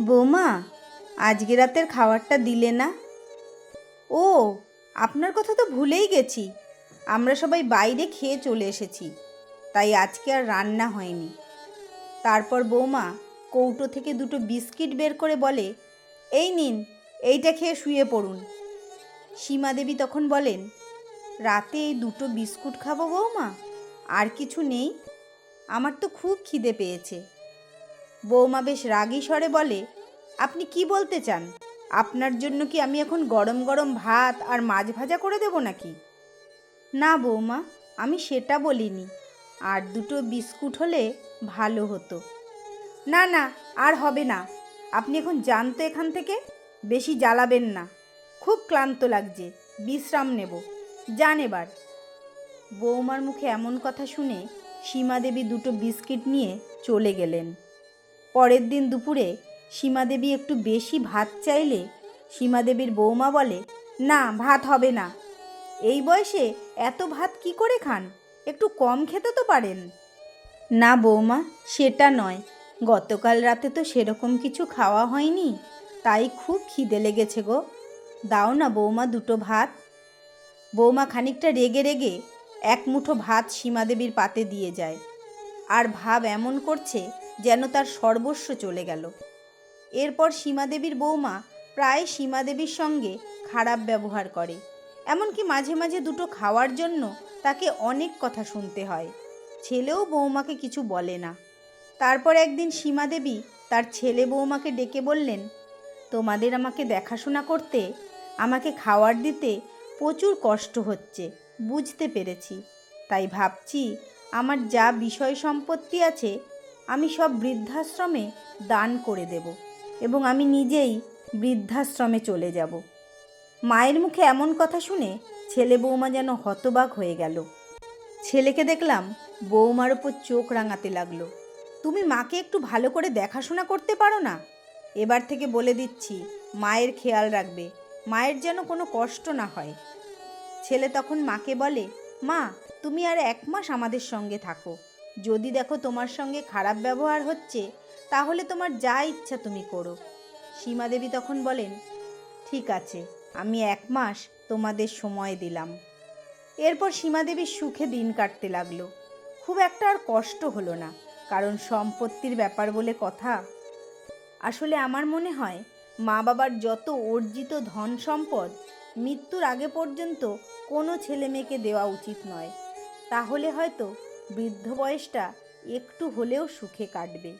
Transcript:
বৌমা, আজকে রাতের খাবারটা দিলে না? ও, আপনার কথা তো ভুলেই গেছি। আমরা সবাই বাইরে খেয়ে চলে এসেছি, তাই আজকে আর রান্না হয়নি। তারপর বৌমা কৌটো থেকে দুটো বিস্কিট বের করে বলে, এই নিন, এইটা খেয়ে শুয়ে পড়ুন। সীমা দেবী তখন বলেন, রাতে এই দুটো বিস্কুট খাব বৌমা? আর কিছু নেই? আমার তো খুব খিদে পেয়েছে। বৌমা বেশ রাগী স্বরে বলে, আপনি কি বলতে চান? আপনার জন্য কি আমি এখন গরম গরম ভাত আর মাছ ভাজা করে দেবো নাকি? না বৌমা, আমি সেটা বলিনি। আর দুটো বিস্কুট হলে ভালো হতো। না না, আর হবে না। আপনি এখন যান তো এখান থেকে? বেশি জ্বালাবেন না। খুব ক্লান্ত লাগছে। বিশ্রাম নেব। যান এবার। বৌমার মুখে এমন কথা শুনে সীমা দেবী দুটো বিস্কিট নিয়ে চলে গেলেন। পরের দিন দুপুরে সীমাদেবী একটু বেশি ভাত চাইলে সীমাদেবীর বৌমা বলে, না, ভাত হবে না। এই বয়সে এত ভাত কি করে খান? একটু কম খেতে তো পারেন। না বৌমা, সেটা নয়। গতকাল রাতে তো সেরকম কিছু খাওয়া হয়নি, তাই খুব খিদে লেগেছে গো। দাও না বৌমা দুটো ভাত। বৌমা খানিকটা রেগে রেগে এক মুঠো ভাত সীমাদেবীর পাতে দিয়ে যায়। আর ভাব এমন করছে যেন তার সর্বস্ব চলে গেল। এরপর সীমাদেবীর বৌমা প্রায় সীমাদেবীর সঙ্গে খারাপ ব্যবহার করে। এমনকি মাঝে মাঝে দুটো খাওয়ার জন্য তাকে অনেক কথা শুনতে হয়। ছেলেও বৌমাকে কিছু বলে না। তারপর একদিন সীমাদেবী তার ছেলে বৌমাকে ডেকে বললেন, তোমাদের আমাকে দেখাশোনা করতে, আমাকে খাওয়ার দিতে প্রচুর কষ্ট হচ্ছে, বুঝতে পেরেছি। তাই ভাবছি আমার যা বিষয় সম্পত্তি আছে, আমি সব বৃদ্ধাশ্রমে দান করে দেব এবং আমি নিজেই বৃদ্ধাশ্রমে চলে যাব। মায়ের মুখে এমন কথা শুনে ছেলে বৌমা যেন হতবাক হয়ে গেল। ছেলেকে দেখলাম বৌমার ওপর চোখ রাঙাতে লাগল। তুমি মাকে একটু ভালো করে দেখাশোনা করতে পারো না? এবার থেকে বলে দিচ্ছি, মায়ের খেয়াল রাখবে, মায়ের যেন কোনো কষ্ট না হয়। ছেলে তখন মাকে বলে, মা তুমি আর এক মাস আমাদের সঙ্গে থাকো। যদি দেখো তোমার সঙ্গে খারাপ ব্যবহার হচ্ছে, তাহলে তোমার যা ইচ্ছা তুমি করো। সীমা দেবী তখন বলেন, ঠিক আছে, আমি এক মাস তোমাদের সময় দিলাম। এরপর সীমা দেবীর সুখে দিন কাটতে লাগল। খুব একটা আর কষ্ট হলো না, কারণ সম্পত্তির ব্যাপার বলে কথা। আসলে আমার মনে হয়, মা বাবার যত অর্জিত ধন সম্পদ, মৃত্যুর আগে পর্যন্ত কোনো ছেলে মেয়েকে দেওয়া উচিত নয়। তাহলে হয়তো বৃদ্ধ বয়সটা একটু হলেও সুখে কাটবে।